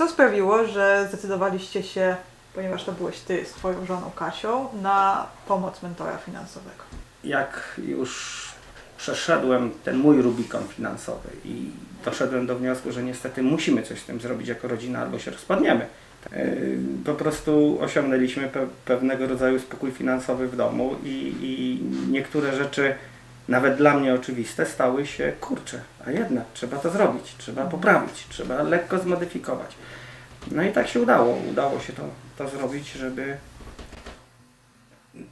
co sprawiło, że zdecydowaliście się, ponieważ to byłeś ty z twoją żoną Kasią, na pomoc mentora finansowego? Jak już przeszedłem ten mój Rubikon finansowy i doszedłem do wniosku, że niestety musimy coś z tym zrobić jako rodzina albo się rozpadniemy. Yy, Po prostu osiągnęliśmy pe pewnego rodzaju spokój finansowy w domu i, i niektóre rzeczy, nawet dla mnie oczywiste, stały się kurcze, a jednak trzeba to zrobić, trzeba poprawić, trzeba lekko zmodyfikować. No i tak się udało. Udało się to, to zrobić, żeby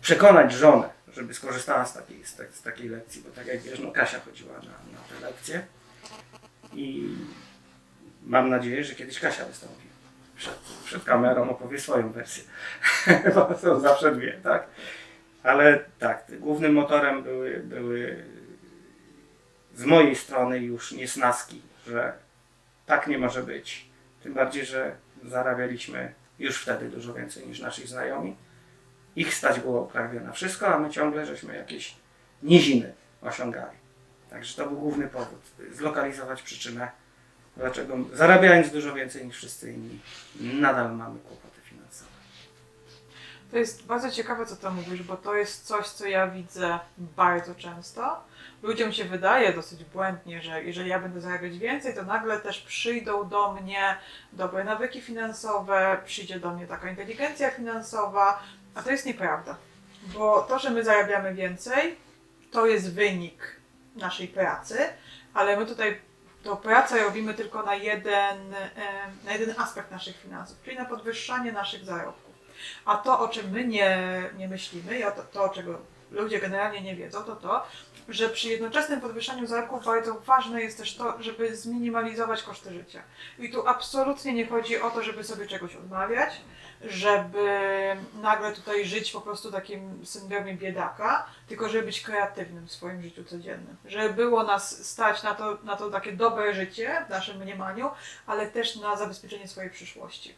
przekonać żonę, żeby skorzystała z takiej, z, tak- z takiej lekcji, bo tak jak wiesz, no Kasia chodziła na, na te lekcje i mam nadzieję, że kiedyś Kasia wystąpi przed, przed kamerą, opowie swoją wersję, bo są zawsze dwie, tak? Ale tak, głównym motorem były, były z mojej strony już niesnaski, że tak nie może być. Tym bardziej, że zarabialiśmy już wtedy dużo więcej niż nasi znajomi. Ich stać było prawie na wszystko, a my ciągle żeśmy jakieś niziny osiągali. Także to był główny powód. Zlokalizować przyczynę, dlaczego zarabiając dużo więcej niż wszyscy inni, nadal mamy kłopoty. To jest bardzo ciekawe, co to mówisz, bo to jest coś, co ja widzę bardzo często. Ludziom się wydaje dosyć błędnie, że jeżeli ja będę zarabiać więcej, to nagle też przyjdą do mnie dobre nawyki finansowe, przyjdzie do mnie taka inteligencja finansowa, a to jest nieprawda. Bo to, że my zarabiamy więcej, to jest wynik naszej pracy, ale my tutaj tą pracę robimy tylko na jeden, na jeden aspekt naszych finansów, czyli na podwyższanie naszych zarobków. A to, o czym my nie, nie myślimy, o to, to, czego ludzie generalnie nie wiedzą, to to, że przy jednoczesnym podwyższaniu zarobków bardzo ważne jest też to, żeby zminimalizować koszty życia. I tu absolutnie nie chodzi o to, żeby sobie czegoś odmawiać, żeby nagle tutaj żyć po prostu takim syndromie biedaka, tylko żeby być kreatywnym w swoim życiu codziennym. Żeby było nas stać na to, na to takie dobre życie w naszym mniemaniu, ale też na zabezpieczenie swojej przyszłości.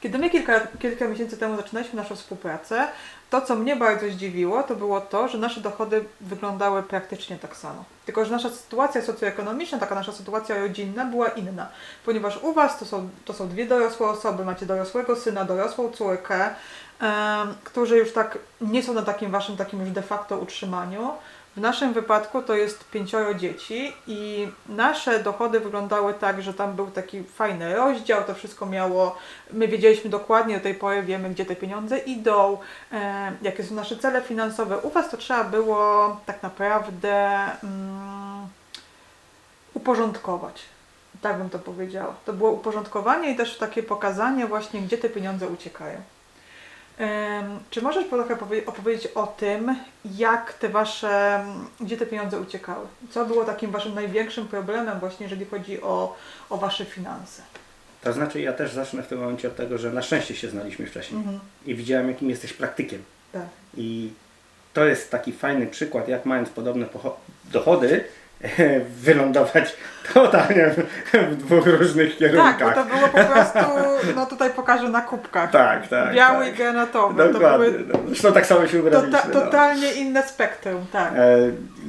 Kiedy my kilka, kilka miesięcy temu zaczynaliśmy naszą współpracę, to co mnie bardzo zdziwiło, to było to, że nasze dochody wyglądały praktycznie tak samo. Tylko, że nasza sytuacja socjoekonomiczna, taka nasza sytuacja rodzinna była inna. Ponieważ u Was to są, to są dwie dorosłe osoby, macie dorosłego syna, dorosłą córkę, em, którzy już tak nie są na takim Waszym takim już de facto utrzymaniu. W naszym wypadku to jest pięcioro dzieci i nasze dochody wyglądały tak, że tam był taki fajny rozdział, to wszystko miało, my wiedzieliśmy dokładnie do tej pory, wiemy gdzie te pieniądze idą, e, jakie są nasze cele finansowe. U Was to trzeba było tak naprawdę mm, uporządkować. Tak bym to powiedziała. To było uporządkowanie i też takie pokazanie właśnie, gdzie te pieniądze uciekają. Czy możesz trochę powie- opowiedzieć o tym, jak te wasze, gdzie te pieniądze uciekały? Co było takim waszym największym problemem właśnie, jeżeli chodzi o, o wasze finanse? To znaczy, ja też zacznę w tym momencie od tego, że na szczęście się znaliśmy wcześniej Mhm. i widziałem, jakim jesteś praktykiem. Tak. I to jest taki fajny przykład, jak mając podobne dochody, wylądować totalnie w dwóch różnych Tak, kierunkach. bo to było po prostu, no tutaj pokażę na kubkach. tak, tak. Biały tak. i granatowy. To Dokładnie. były No, Zresztą tak samo się tota, ubraliśmy. no. totalnie inne spektrum, tak. E,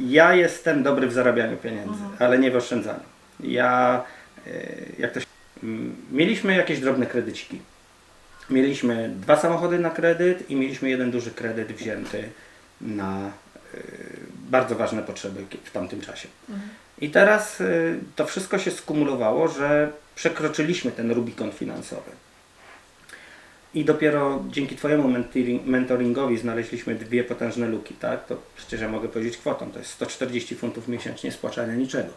Ja jestem dobry w zarabianiu pieniędzy, Mhm. ale nie w oszczędzaniu. Ja, e, jak to się... Mieliśmy jakieś drobne kredyciki. Mieliśmy dwa samochody na kredyt i mieliśmy jeden duży kredyt wzięty na e, bardzo ważne potrzeby w tamtym czasie. Mhm. I teraz y, to wszystko się skumulowało, że przekroczyliśmy ten Rubikon finansowy. I dopiero dzięki Twojemu mentoring- mentoringowi znaleźliśmy dwie potężne luki, tak? To przecież ja mogę powiedzieć kwotą, to jest 140 funtów miesięcznie spłacania niczego.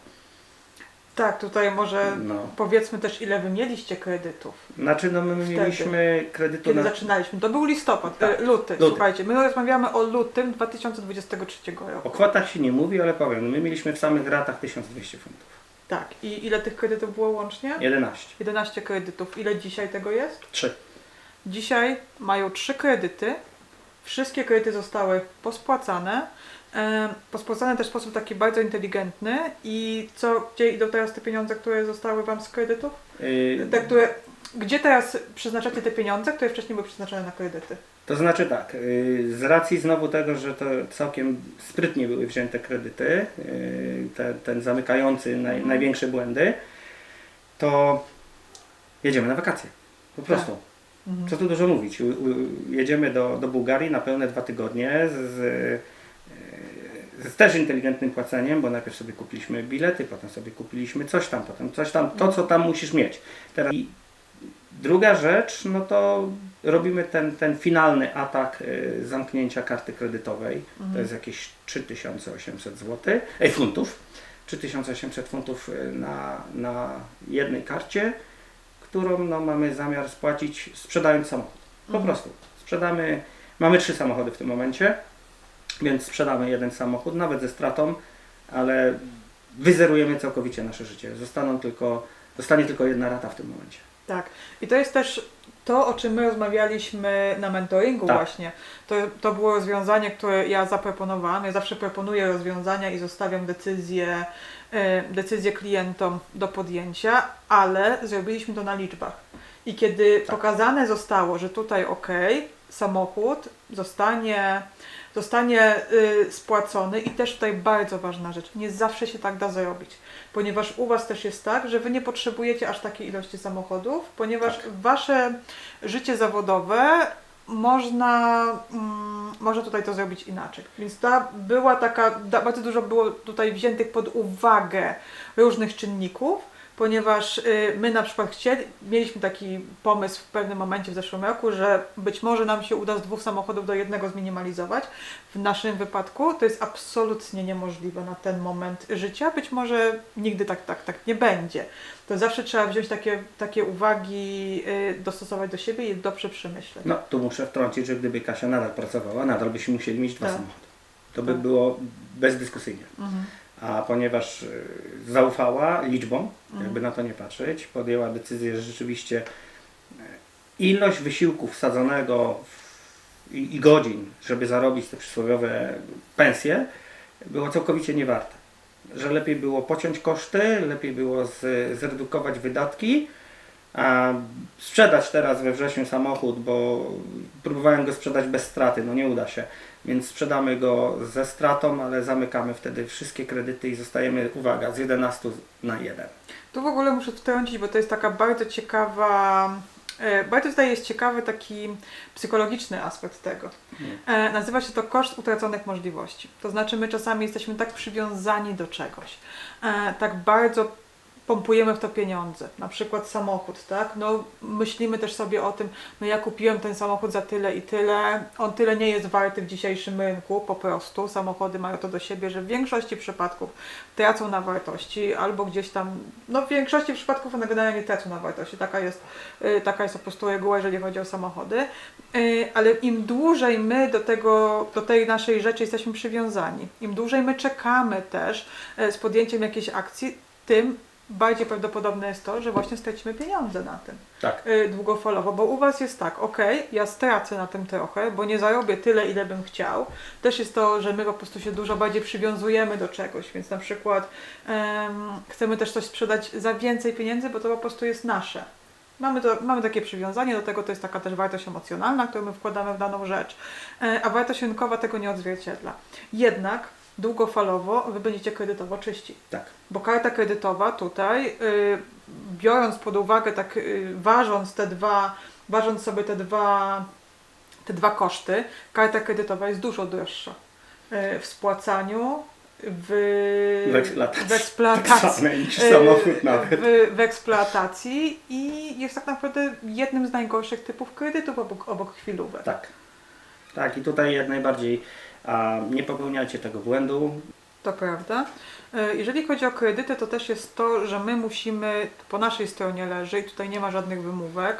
Tak, tutaj może No. powiedzmy też, ile wy mieliście kredytów. Znaczy, no my Wtedy. mieliśmy kredytu Kiedy na... zaczynaliśmy. To był listopad, Tak, e, luty. luty. Słuchajcie, my rozmawiamy o lutym 2023 roku. O kwotach się nie mówi, ale powiem, my mieliśmy w samych ratach 1200 funtów. Tak. I ile tych kredytów było łącznie? 11. 11 kredytów. Ile dzisiaj tego jest? 3. Dzisiaj mają trzy kredyty. Wszystkie kredyty zostały pospłacane. Pospłacane też w sposób taki bardzo inteligentny. I co, gdzie idą teraz te pieniądze, które zostały Wam z kredytów? Yy, Te, które, gdzie teraz przeznaczacie te pieniądze, które wcześniej były przeznaczone na kredyty? To znaczy tak, yy, z racji znowu tego, że to całkiem sprytnie były wzięte kredyty, yy, te, ten zamykający naj, Mhm. największe błędy, to jedziemy na wakacje. Po prostu. Mhm. Co tu dużo mówić. Jedziemy do, do Bułgarii na pełne dwa tygodnie z, z, e, z też inteligentnym płaceniem, bo najpierw sobie kupiliśmy bilety, potem sobie kupiliśmy coś tam, potem coś tam, to co tam musisz mieć. Teraz i druga rzecz, no to robimy ten, ten finalny atak e, zamknięcia karty kredytowej. To jest jakieś 3800 zł, ej, funtów. 3800 funtów e, na, na jednej karcie, którą no, mamy zamiar spłacić sprzedając samochód. Po Mhm. prostu. Sprzedamy, mamy trzy samochody w tym momencie, więc sprzedamy jeden samochód, nawet ze stratą, ale wyzerujemy całkowicie nasze życie. Zostaną tylko, zostanie tylko jedna rata w tym momencie. Tak. I to jest też to, o czym my rozmawialiśmy na mentoringu Tak. właśnie. To, to było rozwiązanie, które ja zaproponowałam. Ja zawsze proponuję rozwiązania i zostawiam decyzję, decyzję klientom do podjęcia, ale zrobiliśmy to na liczbach. I kiedy Tak. pokazane zostało, że tutaj ok, samochód zostanie, zostanie y, spłacony i też tutaj bardzo ważna rzecz, nie zawsze się tak da zrobić, ponieważ u Was też jest tak, że Wy nie potrzebujecie aż takiej ilości samochodów, ponieważ Tak. Wasze życie zawodowe można, mm, tutaj to zrobić inaczej. Więc ta była taka, bardzo dużo było tutaj wziętych pod uwagę różnych czynników, ponieważ y, my na przykład chcieli, mieliśmy taki pomysł w pewnym momencie w zeszłym roku, że być może nam się uda z dwóch samochodów do jednego zminimalizować. W naszym wypadku to jest absolutnie niemożliwe na ten moment życia. Być może nigdy tak, tak, tak nie będzie. To zawsze trzeba wziąć takie, takie uwagi, y, dostosować do siebie i dobrze przemyśleć. No, tu muszę wtrącić, że gdyby Kasia nadal pracowała, nadal byśmy musieli mieć dwa Tak. samochody. To by Tak. było bezdyskusyjnie. Mhm. A ponieważ y, zaufała liczbom, Mhm. jakby na to nie patrzeć, podjęła decyzję, że rzeczywiście y, ilość wysiłku wsadzonego w, i, i godzin, żeby zarobić te przysłowiowe pensje, było całkowicie niewarte. Że lepiej było pociąć koszty, lepiej było z, zredukować wydatki, a sprzedać teraz we wrześniu samochód, bo próbowałem go sprzedać bez straty, no nie uda się. Więc sprzedamy go ze stratą, ale zamykamy wtedy wszystkie kredyty i zostajemy, uwaga, z 11 na 1. Tu w ogóle muszę wtrącić, bo to jest taka bardzo ciekawa, e, bardzo tutaj jest ciekawy taki psychologiczny aspekt tego. E, nazywa się to koszt utraconych możliwości. To znaczy my czasami jesteśmy tak przywiązani do czegoś, e, tak bardzo pompujemy w to pieniądze, na przykład samochód, tak? No myślimy też sobie o tym, no ja kupiłem ten samochód za tyle i tyle, on tyle nie jest warty w dzisiejszym rynku, po prostu. Samochody mają to do siebie, że w większości przypadków tracą na wartości albo gdzieś tam, no w większości przypadków one generalnie tracą na wartości, taka jest, y, taka jest po prostu reguła, jeżeli chodzi o samochody, Y, ale im dłużej my do tego, do tej naszej rzeczy jesteśmy przywiązani, im dłużej my czekamy też y, z podjęciem jakiejś akcji, tym bardziej prawdopodobne jest to, że właśnie stracimy pieniądze na tym Tak. y, długofalowo, bo u Was jest tak, ok, ja stracę na tym trochę, bo nie zarobię tyle, ile bym chciał. Też jest to, że my po prostu się dużo bardziej przywiązujemy do czegoś, więc na przykład em, chcemy też coś sprzedać za więcej pieniędzy, bo to po prostu jest nasze. Mamy, to, mamy takie przywiązanie do tego, to jest taka też wartość emocjonalna, którą my wkładamy w daną rzecz, e, a wartość rynkowa tego nie odzwierciedla. Jednak długofalowo Wy będziecie kredytowo czyści. Tak. Bo karta kredytowa tutaj, y, biorąc pod uwagę, tak y, ważąc te dwa, ważąc sobie te dwa, te dwa koszty, karta kredytowa jest dużo droższa y, w spłacaniu, w, W eksploatacji. w Tak eksploatacji. niż y, samochód nawet. W, w eksploatacji i jest tak naprawdę jednym z najgorszych typów kredytów obok, obok chwilówek. Tak. Tak, i tutaj jak najbardziej a, nie popełniajcie tego błędu. To prawda. E, Jeżeli chodzi o kredyty, to też jest to, że my musimy, po naszej stronie leży i tutaj nie ma żadnych wymówek,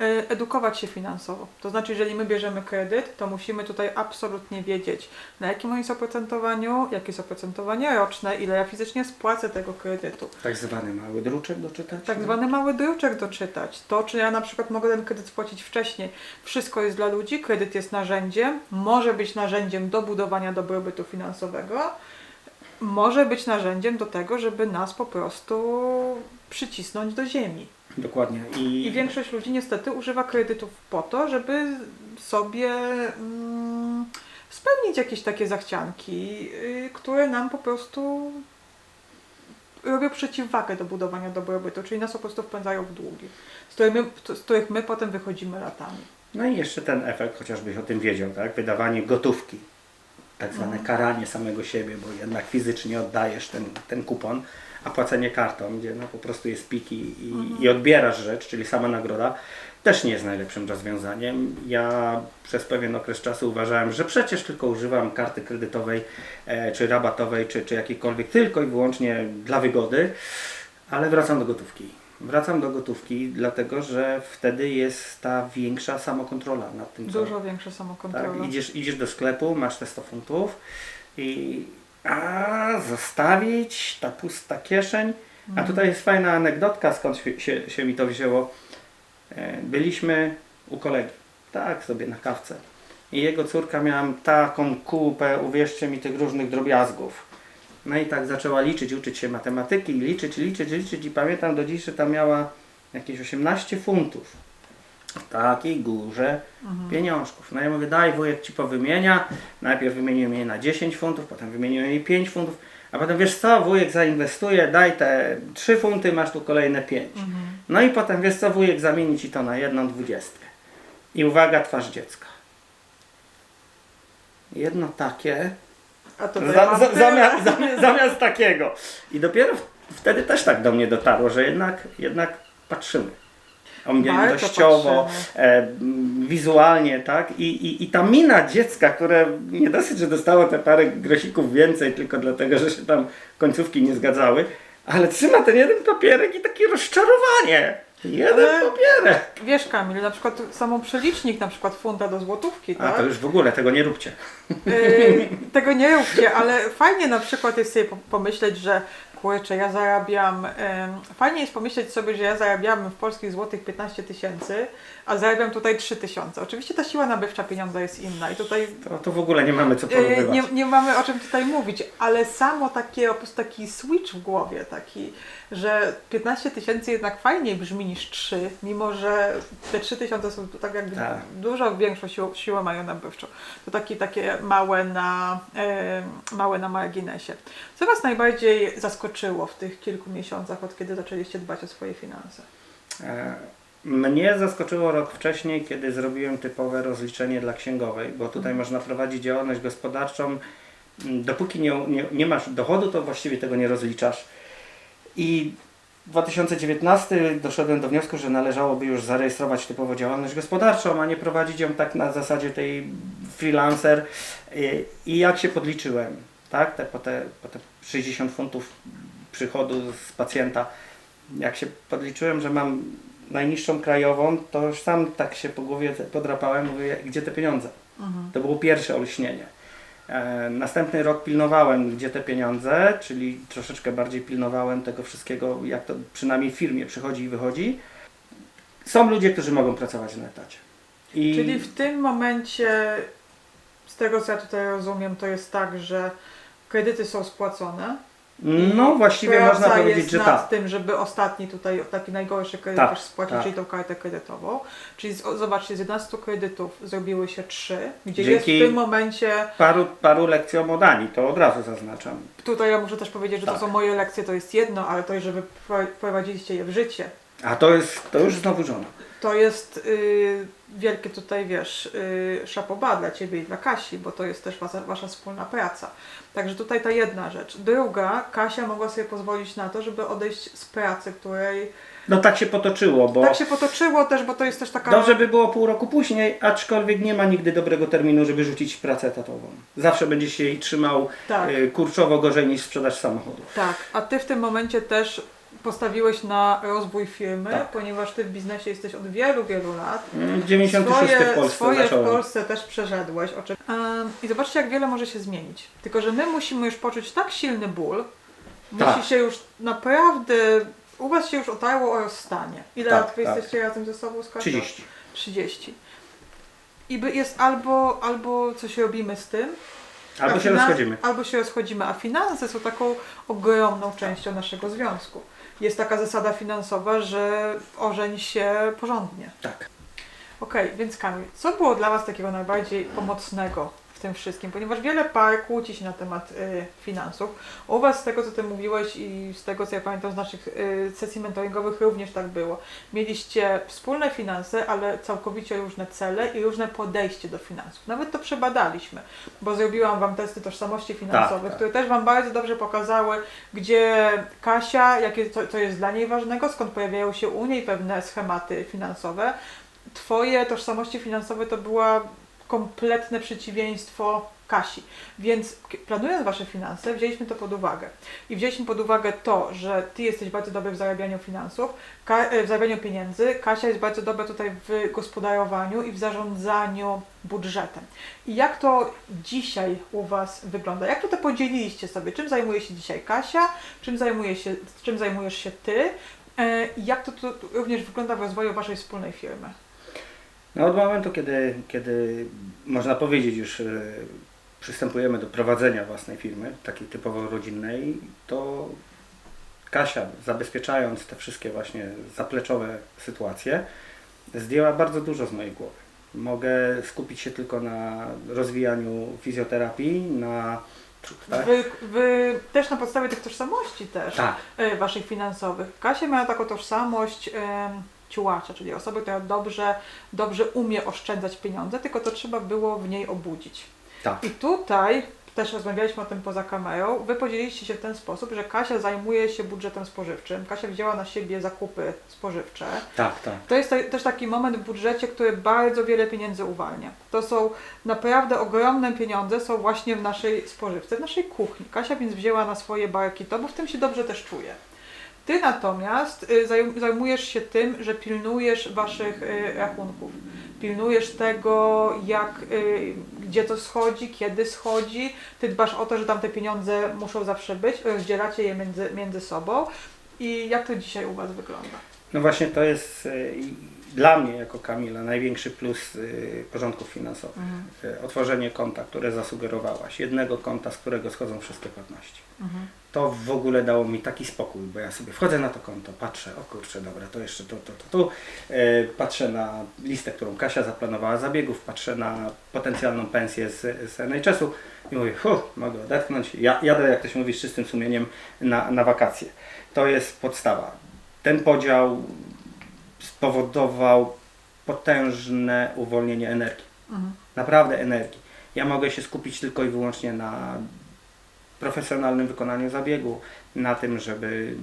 e, edukować się finansowo. To znaczy, jeżeli my bierzemy kredyt, to musimy tutaj absolutnie wiedzieć, na jakim on jest oprocentowaniu, jakie jest oprocentowanie roczne, ile ja fizycznie spłacę tego kredytu. Tak zwany mały druczek doczytać. Tak zwany mały druczek doczytać. To, czy ja na przykład mogę ten kredyt spłacić wcześniej. Wszystko jest dla ludzi, kredyt jest narzędziem, może być narzędziem do budowania dobrobytu finansowego, może być narzędziem do tego, żeby nas po prostu przycisnąć do ziemi. Dokładnie. I, I większość ludzi niestety używa kredytów po to, żeby sobie mm, spełnić jakieś takie zachcianki, y, które nam po prostu robią przeciwwagę do budowania dobrobytu, czyli nas po prostu wpędzają w długi, z, którymi, z których my potem wychodzimy latami. No i jeszcze ten efekt, chociażbyś o tym wiedział, tak? Wydawanie gotówki. Tak zwane karanie samego siebie, bo jednak fizycznie oddajesz ten, ten kupon, a płacenie kartą, gdzie no po prostu jest pik i, i, i odbierasz rzecz, czyli sama nagroda, też nie jest najlepszym rozwiązaniem. Ja przez pewien okres czasu uważałem, że przecież tylko używam karty kredytowej, e, czy rabatowej, czy, czy jakiejkolwiek, tylko i wyłącznie dla wygody, ale wracam do gotówki. Wracam do gotówki, dlatego że wtedy jest ta większa samokontrola nad tym, co, Dużo większa samokontrola. tak, idziesz, idziesz do sklepu, masz te 100 funtów i a zostawić ta pusta kieszeń. A tutaj jest fajna anegdotka, skąd się, się, się mi to wzięło. E, Byliśmy u kolegi, tak sobie na kawce. I jego córka miała taką kupę, uwierzcie mi, tych różnych drobiazgów. No i tak zaczęła liczyć, uczyć się matematyki, liczyć, liczyć, liczyć i pamiętam do dziś, że tam miała jakieś 18 funtów w takiej górze pieniążków. No ja mówię, daj wujek ci powymienia. Najpierw wymieniłem jej na 10 funtów, potem wymieniłem jej 5 funtów, a potem wiesz co, wujek zainwestuje, daj te 3 funty, masz tu kolejne 5. No i potem wiesz co, wujek zamieni ci to na jedną dwudziestkę. I uwaga, twarz dziecka. Jedno takie, A to za, za, zamiast, zamiast, zamiast takiego. I dopiero wtedy też tak do mnie dotarło, że jednak, jednak patrzymy. Objętościowo, e, wizualnie, tak? I, i, I ta mina dziecka, które nie dosyć, że dostało te parę grosików więcej, tylko dlatego, że się tam końcówki nie zgadzały, ale trzyma ten jeden papierek i takie rozczarowanie. Jeden Ale- papierek. Wiesz Kamil, na przykład samą przelicznik na przykład funta do złotówki, A tak? to już w ogóle tego nie róbcie. Yy, tego nie róbcie, ale fajnie na przykład jest sobie po- pomyśleć, że kurczę, ja zarabiam, fajnie jest pomyśleć sobie, że ja zarabiam w polskich złotych 15 tysięcy, a zarabiam tutaj 3 tysiące. Oczywiście ta siła nabywcza pieniądza jest inna i tutaj To, to w ogóle nie mamy co yy, porównywać. nie, nie mamy o czym tutaj mówić, ale samo takie, po prostu taki switch w głowie, taki, że 15 tysięcy jednak fajniej brzmi niż 3, mimo że te 3 tysiące są tak jakby Tak. dużo większą siłę, siłę mają nabywczą. To taki, takie małe na, e, małe na marginesie. Co Was najbardziej zaskoczyło w tych kilku miesiącach, od kiedy zaczęliście dbać o swoje finanse? E, Mnie zaskoczyło rok wcześniej, kiedy zrobiłem typowe rozliczenie dla księgowej, bo tutaj Mhm. można prowadzić działalność gospodarczą. m, Dopóki nie, nie, nie masz dochodu, to właściwie tego nie rozliczasz. I w 2019 doszedłem do wniosku, że należałoby już zarejestrować typowo działalność gospodarczą, a nie prowadzić ją tak na zasadzie tej freelancer. I- I jak się podliczyłem, tak, te, po, te, po te 60 funtów przychodu z pacjenta, jak się podliczyłem, że mam najniższą krajową, to już sam tak się po głowie podrapałem, mówię, gdzie te pieniądze? To było pierwsze olśnienie. E, następny rok pilnowałem, gdzie te pieniądze, czyli troszeczkę bardziej pilnowałem tego wszystkiego, jak to przynajmniej w firmie przychodzi i wychodzi. Są ludzie, którzy mogą pracować na etacie. I Czyli w tym momencie, z tego co ja tutaj rozumiem, to jest tak, że kredyty są spłacone. no właściwie Praca można powiedzieć, jest że nad tak. tym, żeby ostatni tutaj, taki najgorszy kredyt Tak, też spłacić, tak. czyli tą kartę kredytową. Czyli z, o, zobaczcie, z 11 kredytów zrobiły się 3, gdzie Dzięki- jest w tym momencie, Paru, paru lekcjom o Danii, to od razu zaznaczam. tutaj ja muszę też powiedzieć, że Tak. to są moje lekcje, to jest jedno, ale to, że wy wpro- wprowadziliście je w życie, A to jest, to już znowu żona. to jest y, wielkie tutaj, wiesz, y, szapoba dla Ciebie i dla Kasi, bo to jest też wasza, wasza wspólna praca. Także tutaj ta jedna rzecz. Druga, Kasia mogła sobie pozwolić na to, żeby odejść z pracy, której No tak się potoczyło, bo tak się potoczyło też, bo to jest też taka... Dobrze by było pół roku później, aczkolwiek nie ma nigdy dobrego terminu, żeby rzucić pracę etatową. Zawsze będzie się jej trzymał Tak. y, kurczowo gorzej niż sprzedaż samochodów. Tak, a ty w tym momencie też postawiłeś na rozwój firmy, Tak. ponieważ ty w biznesie jesteś od wielu, wielu lat. Mm, 96 swoje, w Polsce swoje w. Polsce też przeszedłeś. o czym- Em, I zobaczcie, jak wiele może się zmienić. Tylko, że my musimy już poczuć tak silny ból, Tak. musi się już naprawdę, u was się już otarło o rozstanie. Ile Tak, lat wy tak. jesteście razem ze sobą z Kasią? 30. 30. I jest albo, albo coś robimy z tym, Albo się rozchodzimy. Albo się rozchodzimy, a finanse są taką ogromną częścią naszego związku. Jest taka zasada finansowa, że ożeń się porządnie. Tak. Okej, więc Kamil, co było dla Was takiego najbardziej pomocnego tym wszystkim, ponieważ wiele par kłóci się na temat y, finansów. U Was, z tego co Ty mówiłeś i z tego co ja pamiętam z naszych y, sesji mentoringowych, również tak było. Mieliście wspólne finanse, ale całkowicie różne cele i różne podejście do finansów. Nawet to przebadaliśmy, bo zrobiłam Wam testy tożsamości finansowych, tak. które też Wam bardzo dobrze pokazały, gdzie Kasia, jakie, co, co jest dla niej ważnego, skąd pojawiają się u niej pewne schematy finansowe. Twoje tożsamości finansowe to była kompletne przeciwieństwo Kasi. Więc planując Wasze finanse, wzięliśmy to pod uwagę. I wzięliśmy pod uwagę to, że Ty jesteś bardzo dobry w zarabianiu finansów, e, w zarabianiu pieniędzy, Kasia jest bardzo dobra tutaj w gospodarowaniu i w zarządzaniu budżetem. I jak to dzisiaj u Was wygląda? Jak to, to podzieliliście sobie? Czym zajmuje się dzisiaj Kasia? Czym, zajmuje się, czym zajmujesz się Ty? E, jak to, to również wygląda w rozwoju Waszej wspólnej firmy? No od momentu, kiedy, kiedy można powiedzieć już e, przystępujemy do prowadzenia własnej firmy, takiej typowo rodzinnej, to Kasia, zabezpieczając te wszystkie właśnie zapleczowe sytuacje, zdjęła bardzo dużo z mojej głowy. Mogę skupić się tylko na rozwijaniu fizjoterapii, na... Tak? Wy, wy też na podstawie tych tożsamości też tak. e, waszych finansowych. Kasia miała taką tożsamość ciułacza, czyli osoby, która dobrze, dobrze umie oszczędzać pieniądze, tylko to trzeba było w niej obudzić. tak. I tutaj też rozmawialiśmy o tym poza kamerą. Wy podzieliliście się w ten sposób, że Kasia zajmuje się budżetem spożywczym. Kasia wzięła na siebie zakupy spożywcze. Tak, tak. To jest te- też taki moment w budżecie, który bardzo wiele pieniędzy uwalnia. To są naprawdę ogromne pieniądze, są właśnie w naszej spożywce, w naszej kuchni. Kasia więc wzięła na swoje barki to, bo w tym się dobrze też czuje. Ty natomiast y, zajm- zajmujesz się tym, że pilnujesz waszych y, rachunków. Pilnujesz tego, jak, y, gdzie to schodzi, kiedy schodzi. Ty dbasz o to, że tam te pieniądze muszą zawsze być, rozdzielacie je między, między sobą. I jak to dzisiaj u Was wygląda? No właśnie to jest dla mnie jako Kamila największy plus e, porządków finansowych. Mhm. E, Otworzenie konta, które zasugerowałaś, jednego konta, z którego schodzą wszystkie płatności. Mhm. To w ogóle dało mi taki spokój, bo ja sobie wchodzę na to konto, patrzę, o kurczę, dobra, to jeszcze to, to, to, tu. E, patrzę na listę, którą Kasia zaplanowała zabiegów, patrzę na potencjalną pensję z, z NHS-u i mówię, hu, mogę odetchnąć, ja, jadę, jak to się mówi, z czystym sumieniem na, na wakacje. To jest podstawa. Ten podział spowodował potężne uwolnienie energii Mhm. naprawdę energii. Ja mogę się skupić tylko i wyłącznie na profesjonalnym wykonaniu zabiegu, na tym, żeby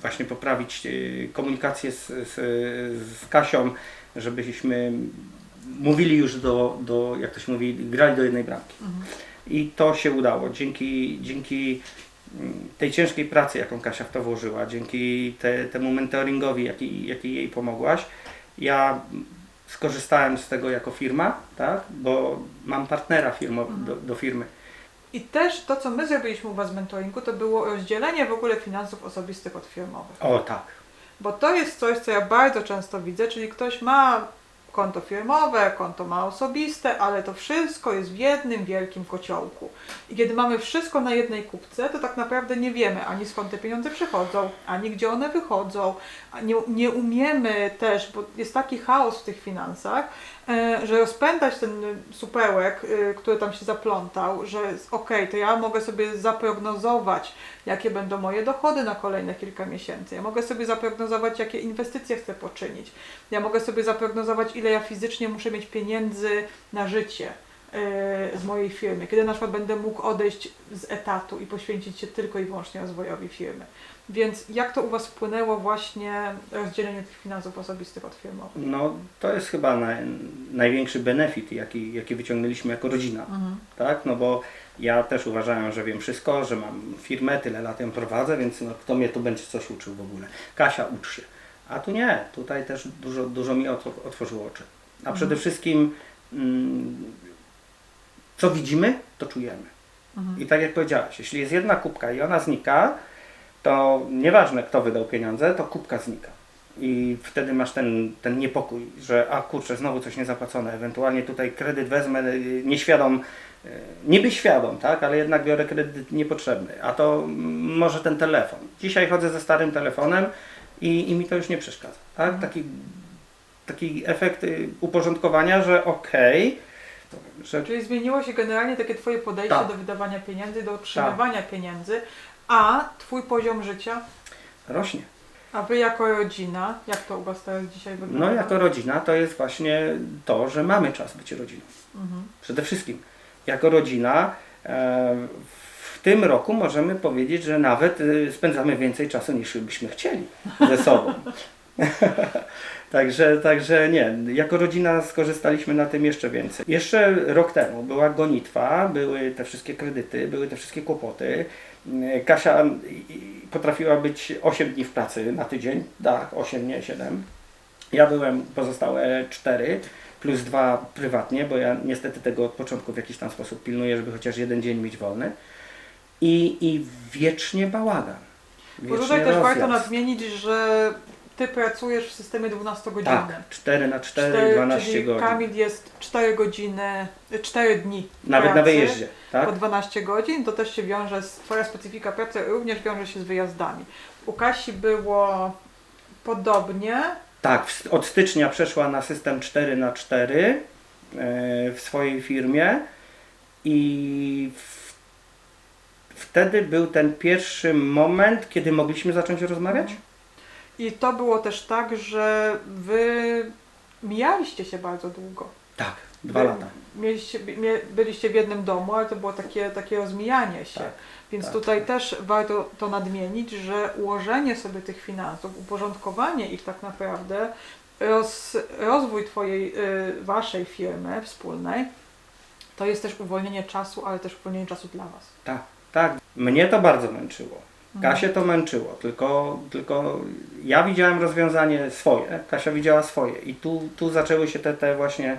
właśnie poprawić e, komunikację z, z, z Kasią, żebyśmy mówili już do, do, jak to się mówi, grali do jednej bramki. Mhm. I to się udało. Dzięki, dzięki tej ciężkiej pracy, jaką Kasia w to włożyła, dzięki te, temu mentoringowi, jaki, jaki jej pomogłaś, ja skorzystałem z tego jako firma, tak? bo mam partnera firmo, do, do firmy. I też to, co my zrobiliśmy u Was w mentoringu, to było rozdzielenie w ogóle finansów osobistych od firmowych. O tak, Bo to jest coś, co ja bardzo często widzę, czyli ktoś ma konto firmowe, konto ma osobiste, ale to wszystko jest w jednym wielkim kociołku. I kiedy mamy wszystko na jednej kupce, to tak naprawdę nie wiemy ani skąd te pieniądze przychodzą, ani gdzie one wychodzą. Nie, nie umiemy też, bo jest taki chaos w tych finansach, że rozpętać ten supełek, e, który tam się zaplątał, że okej, to ja mogę sobie zaprognozować, jakie będą moje dochody na kolejne kilka miesięcy. Ja mogę sobie zaprognozować, jakie inwestycje chcę poczynić. Ja mogę sobie zaprognozować, ile ja fizycznie muszę mieć pieniędzy na życie yy, z mojej firmy. Kiedy na przykład będę mógł odejść z etatu i poświęcić się tylko i wyłącznie rozwojowi firmy. Więc jak to u Was wpłynęło właśnie rozdzielenie tych finansów osobistych od firmowych? no to jest chyba naj, największy benefit, jaki, jaki wyciągnęliśmy jako rodzina. Mhm. tak? No bo ja też uważałem, że wiem wszystko, że mam firmę, tyle lat ją prowadzę, więc no, kto mnie tu będzie coś uczył w ogóle? Kasia, ucz się. A tu nie, tutaj też dużo, dużo mi otw- otworzyło oczy. A przede wszystkim mm, co widzimy, to czujemy. Mhm. I tak jak powiedziałaś, jeśli jest jedna kubka i ona znika, to nieważne kto wydał pieniądze, to kubka znika. I wtedy masz ten, ten niepokój, że a kurczę, znowu coś niezapłacone, ewentualnie tutaj kredyt wezmę y, nieświadom, y, niby świadom, tak, ale jednak biorę kredyt niepotrzebny, a to może ten telefon. Dzisiaj chodzę ze starym telefonem i, i mi to już nie przeszkadza, tak, taki, taki efekt y, uporządkowania, że okej, Że Czyli zmieniło się generalnie takie twoje podejście Tak. do wydawania pieniędzy, do otrzymywania pieniędzy, a twój poziom życia, rośnie. a wy jako rodzina, jak to u was teraz dzisiaj wygląda? No jako rodzina to jest właśnie to, że mamy czas być rodziną. Mhm. Przede wszystkim jako rodzina e, w tym roku możemy powiedzieć, że nawet e, spędzamy więcej czasu niż byśmy chcieli ze sobą. także, także nie, jako rodzina skorzystaliśmy na tym jeszcze więcej. Jeszcze rok temu była gonitwa, były te wszystkie kredyty, były te wszystkie kłopoty. E, Kasia i potrafiła być 8 dni w pracy na tydzień, tak, 8, nie 7. Ja byłem pozostałe 4 plus 2 prywatnie, bo ja niestety tego od początku w jakiś tam sposób pilnuję, żeby chociaż jeden dzień mieć wolny. I, i wiecznie bałagan. Bo tutaj też warto nadmienić, że ty pracujesz w systemie 12-godzinnym. Tak, 4 na 4, Cztery- 12 czyli godzin. Kamil jest 4 godziny, 4 dni Nawet na wyjeździe, tak? po 12 godzin, to też się wiąże z, twoja specyfika pracy również wiąże się z wyjazdami. U Kasi było podobnie, Tak, od stycznia przeszła na system 4 na 4 e, w swojej firmie i w, wtedy był ten pierwszy moment, kiedy mogliśmy zacząć rozmawiać. I to było też tak, że wy mijaliście się bardzo długo. Tak, dwa Wy lata. Mieliście, mie, byliście w jednym domu, ale to było takie, takie rozmijanie się. Tak, Więc tak, tutaj tak. też warto to nadmienić, że ułożenie sobie tych finansów, uporządkowanie ich tak naprawdę, roz, rozwój twojej, y, waszej firmy wspólnej, to jest też uwolnienie czasu, ale też uwolnienie czasu dla was. Tak, tak. Mnie to bardzo męczyło. Mhm. Kasię to męczyło, tylko, tylko ja widziałem rozwiązanie swoje, Kasia widziała swoje i tu, tu zaczęły się te, te właśnie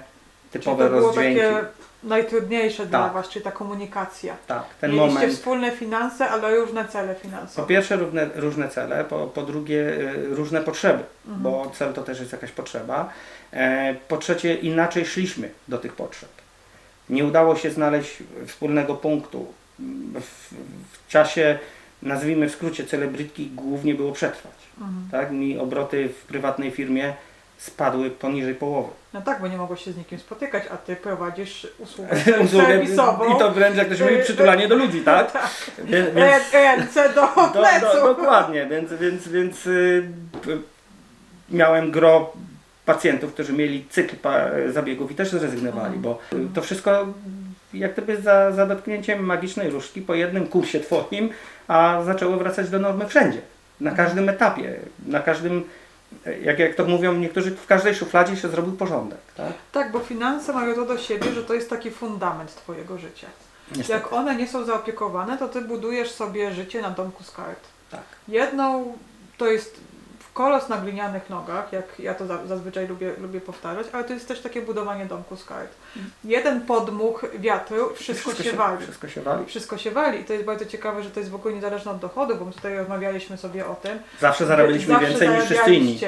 Czyli typowe to było rozdźwięki. takie najtrudniejsze dla Tak. was, czyli ta komunikacja. Tak, ten Mieliście moment. wspólne finanse, ale różne cele Po finansowe. pierwsze różne, różne cele, po, po drugie y, różne potrzeby, Mhm. bo cel to też jest jakaś potrzeba. E, po trzecie inaczej szliśmy do tych potrzeb. Nie udało się znaleźć wspólnego punktu. W, w czasie, nazwijmy w skrócie, celebrytki głównie było przetrwać. Mhm. Tak? Mi obroty w prywatnej firmie spadły poniżej połowy. No tak, bo nie mogłeś się z nikim spotykać, a ty prowadzisz usługę Usługę- serwisową. I to wręcz jak to się mówi, przytulanie do ludzi, tak? Więc, Ręce do do, pleców. do, dokładnie, więc, więc, więc y, miałem gro pacjentów, którzy mieli cykl zabiegów i też zrezygnowali, Mhm. bo y, to wszystko jak gdyby za, za dotknięciem magicznej różdżki po jednym kursie twoim, a zaczęło wracać do normy wszędzie, na każdym etapie, na każdym, jak, jak to mówią niektórzy, w każdej szufladzie się zrobił porządek. Tak? Tak, bo finanse mają to do siebie, że to jest taki fundament twojego życia. Niestety. Jak one nie są zaopiekowane, to ty budujesz sobie życie na domku z kart. Tak. Jedną to jest kolos na glinianych nogach, jak ja to za- zazwyczaj lubię, lubię powtarzać, ale to jest też takie budowanie domku z kart. Jeden podmuch wiatru, wszystko, się wali. Wszystko się wali. Wszystko się wali i to jest bardzo ciekawe, że to jest w ogóle niezależne od dochodu, bo my tutaj rozmawialiśmy sobie o tym. Zawsze zarabialiśmy Zawsze więcej niż wszyscy inni.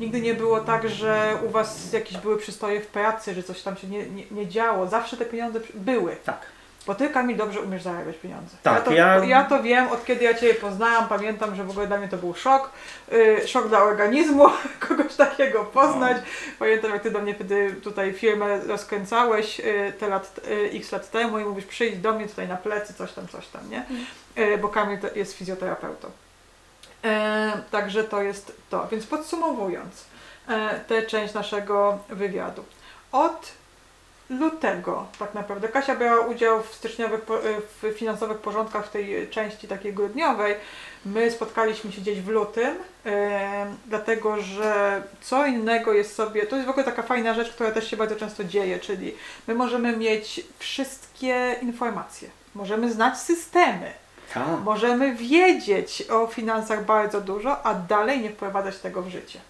Nigdy nie było tak, że u Was jakieś były przystoje w pracy, że coś tam się nie, nie, nie działo. Zawsze te pieniądze były. Tak. Bo Ty, Kamil, dobrze umiesz zarabiać pieniądze. Tak, ja, to, ja- ja to wiem, od kiedy ja Ciebie poznałam. Pamiętam, że w ogóle dla mnie to był szok. Yy, szok dla organizmu, kogoś takiego poznać. No. Pamiętam, jak Ty do mnie wtedy tutaj firmę rozkręcałeś yy, te lat, yy, x lat temu i mówisz, przyjdź do mnie tutaj na plecy, coś tam, coś tam, nie? Yy, bo Kamil to jest fizjoterapeutą. E, także to jest to. Więc podsumowując e, tę część naszego wywiadu. Od lutego tak naprawdę Kasia brała udział w styczniowych, e, w finansowych porządkach w tej części takiej grudniowej. My spotkaliśmy się gdzieś w lutym, e, dlatego że co innego jest sobie, to jest w ogóle taka fajna rzecz, która też się bardzo często dzieje, czyli my możemy mieć wszystkie informacje, możemy znać systemy, Tak. Możemy wiedzieć o finansach bardzo dużo, a dalej nie wprowadzać tego w życie.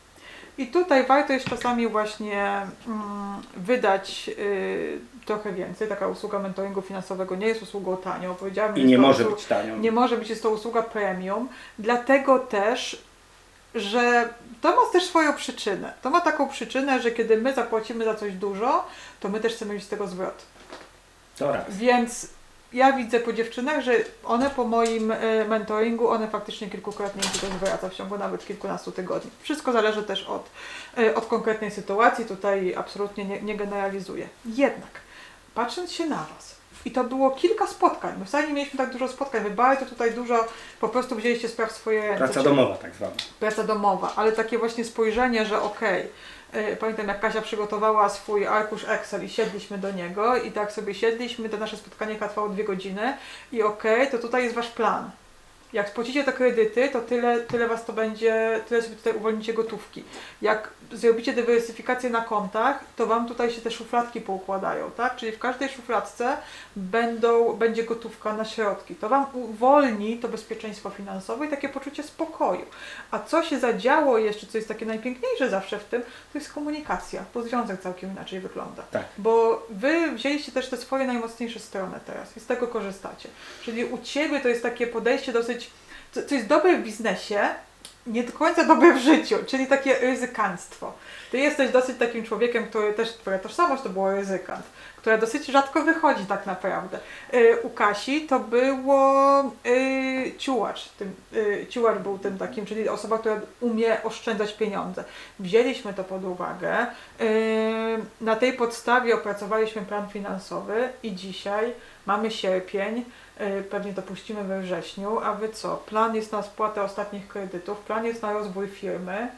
I tutaj warto jest czasami właśnie mm, wydać y, trochę więcej. Taka usługa mentoringu finansowego nie jest usługą tanią. Powiedziałabym, I nie może być tanią. nie może być, jest to usługa premium, dlatego też, że to ma też swoją przyczynę. To ma taką przyczynę, że kiedy my zapłacimy za coś dużo, to my też chcemy mieć z tego zwrot. To raz. Więc ja widzę po dziewczynach, że one po moim e, mentoringu, one faktycznie kilkukrotnie się to zwraca w ciągu nawet kilkunastu tygodni. Wszystko zależy też od, e, od konkretnej sytuacji, tutaj absolutnie nie, nie generalizuję. Jednak patrząc się na Was. I to było kilka spotkań. My wcale nie mieliśmy tak dużo spotkań. Wy bardzo tutaj dużo po prostu wzięliście spraw swoje ręce. Praca domowa tak zwana. praca domowa, ale takie właśnie spojrzenie, że okej, y, pamiętam jak Kasia przygotowała swój arkusz Excel i siedliśmy do niego i tak sobie siedliśmy, to nasze spotkanie trwało dwie godziny i okej, to tutaj jest Wasz plan. Jak spłacicie te kredyty, to tyle, tyle Was to będzie, tyle sobie tutaj uwolnicie gotówki. Jak zrobicie dywersyfikację na kontach, to Wam tutaj się te szufladki poukładają, tak? Czyli w każdej szufladce będą, będzie gotówka na środki. To Wam uwolni to bezpieczeństwo finansowe i takie poczucie spokoju. A co się zadziało jeszcze, co jest takie najpiękniejsze zawsze w tym, to jest komunikacja, bo związek całkiem inaczej wygląda. Tak. Bo wy wzięliście też te swoje najmocniejsze strony teraz i z tego korzystacie. Czyli u ciebie to jest takie podejście dosyć, co, jest dobre w biznesie, nie do końca dobre w życiu, czyli takie ryzykanstwo. Ty jesteś dosyć takim człowiekiem, który też, twoja tożsamość to było ryzykant, która dosyć rzadko wychodzi tak naprawdę. Y, u Kasi to było y, ciułacz. Tym, y, ciułacz był tym takim, czyli osoba, która umie oszczędzać pieniądze. Wzięliśmy to pod uwagę. y, na tej podstawie opracowaliśmy plan finansowy i dzisiaj mamy sierpień. Y, Pewnie to puścimy we wrześniu, a wy co? Plan jest na spłatę ostatnich kredytów, plan jest na rozwój firmy.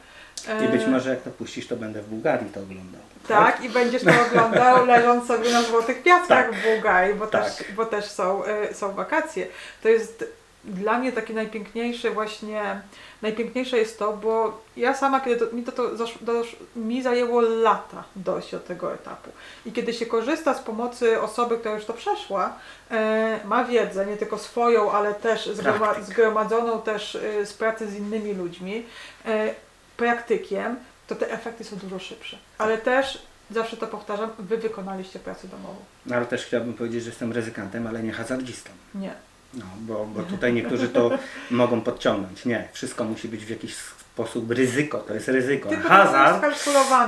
I być może jak to puścisz, to będę w Bułgarii to oglądał. tak, i będziesz to oglądał leżąc sobie na złotych piaskach Tak. w Bułgarii, bo Tak. też, bo też są, y, są wakacje. To jest dla mnie takie najpiękniejsze właśnie, najpiękniejsze jest to, bo ja sama, kiedy to, mi to, to zasz, dosz, mi zajęło lata dojść do tego etapu. I kiedy się korzysta z pomocy osoby, która już to przeszła, e, ma wiedzę, nie tylko swoją, ale też zgroma, zgromadzoną też y, z pracy z innymi ludźmi, e, praktykiem, to te efekty są dużo szybsze. Ale też, zawsze to powtarzam, wy wykonaliście pracę domową. No, ale też chciałbym powiedzieć, że jestem ryzykantem, ale nie hazardzistą. Nie. No, bo, bo tutaj niektórzy to mogą podciągnąć. Nie, wszystko musi być w jakiś sposób ryzyko, to jest ryzyko. Tylko Hazard to jest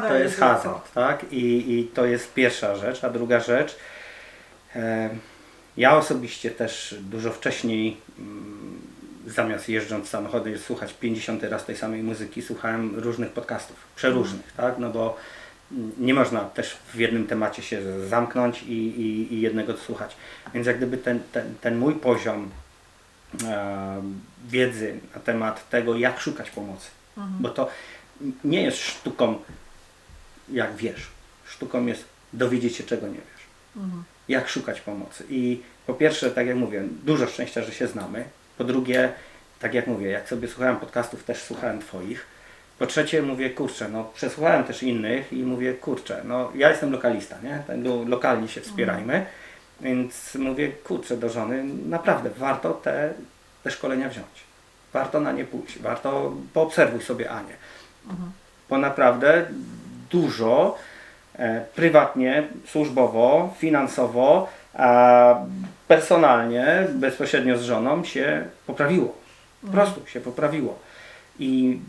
to jest ryzyko. hazard, tak? I, I to jest pierwsza rzecz. A druga rzecz, e, ja osobiście też dużo wcześniej, mm, zamiast jeżdżąc samochodem, słuchać 50 raz tej samej muzyki, słuchałem różnych podcastów, przeróżnych, tak? No bo mm, nie można też w jednym temacie się zamknąć i, i, i jednego słuchać. Więc jak gdyby ten, ten, ten mój poziom e, wiedzy na temat tego, jak szukać pomocy, Mhm. bo to nie jest sztuką, jak wiesz. Sztuką jest dowiedzieć się, czego nie wiesz. Mhm. Jak szukać pomocy. I po pierwsze, tak jak mówię, dużo szczęścia, że się znamy. Po drugie, tak jak mówię, jak sobie słuchałem podcastów, też słuchałem Twoich. Po trzecie, mówię, kurczę, no przesłuchałem też innych i mówię, kurczę, no ja jestem lokalista, nie? Tak, lo- lokalnie się wspierajmy. Więc mówię, kurczę, do żony, naprawdę warto te, te szkolenia wziąć. Warto na nie pójść, warto poobserwuj sobie Anię. Mhm. Bo naprawdę dużo e, prywatnie, służbowo, finansowo, a personalnie, bezpośrednio z żoną się poprawiło. Po prostu się poprawiło. I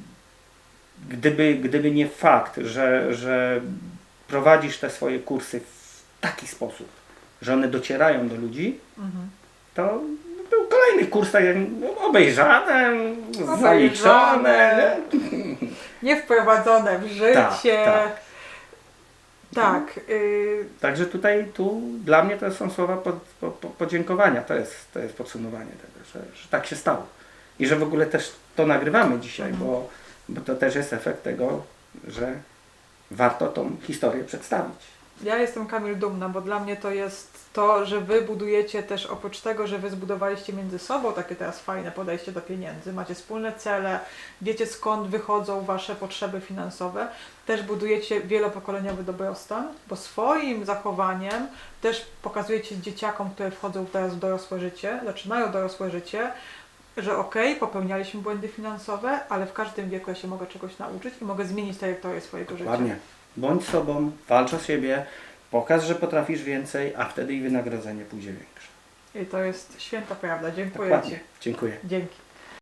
gdyby, gdyby nie fakt, że, że prowadzisz te swoje kursy w taki sposób, że one docierają do ludzi, Mhm. to był kolejny kurs tak Obejrzane. zaliczone. Nie wprowadzone w życie. Tak, tak. Tak, y, Także tutaj tu dla mnie to są słowa pod, po, po, podziękowania. To jest, to jest podsumowanie tego, że, że tak się stało. I że w ogóle też to nagrywamy dzisiaj, Mhm. bo, bo to też jest efekt tego, że warto tą historię przedstawić. Ja jestem Kamil dumna, bo dla mnie to jest to, że wy budujecie też oprócz tego, że wy zbudowaliście między sobą takie teraz fajne podejście do pieniędzy, macie wspólne cele, wiecie skąd wychodzą wasze potrzeby finansowe, też budujecie wielopokoleniowy dobrostan, bo swoim zachowaniem też pokazujecie dzieciakom, które wchodzą teraz w dorosłe życie, zaczynają dorosłe życie, że okej, popełnialiśmy błędy finansowe, ale w każdym wieku ja się mogę czegoś nauczyć i mogę zmienić trajektorię swojego życia. Ładnie. Bądź sobą, walcz o siebie, pokaż, że potrafisz więcej, a wtedy i wynagrodzenie pójdzie większe. I to jest święta prawda. Dziękuję. Ci. Dziękuję. Dzięki.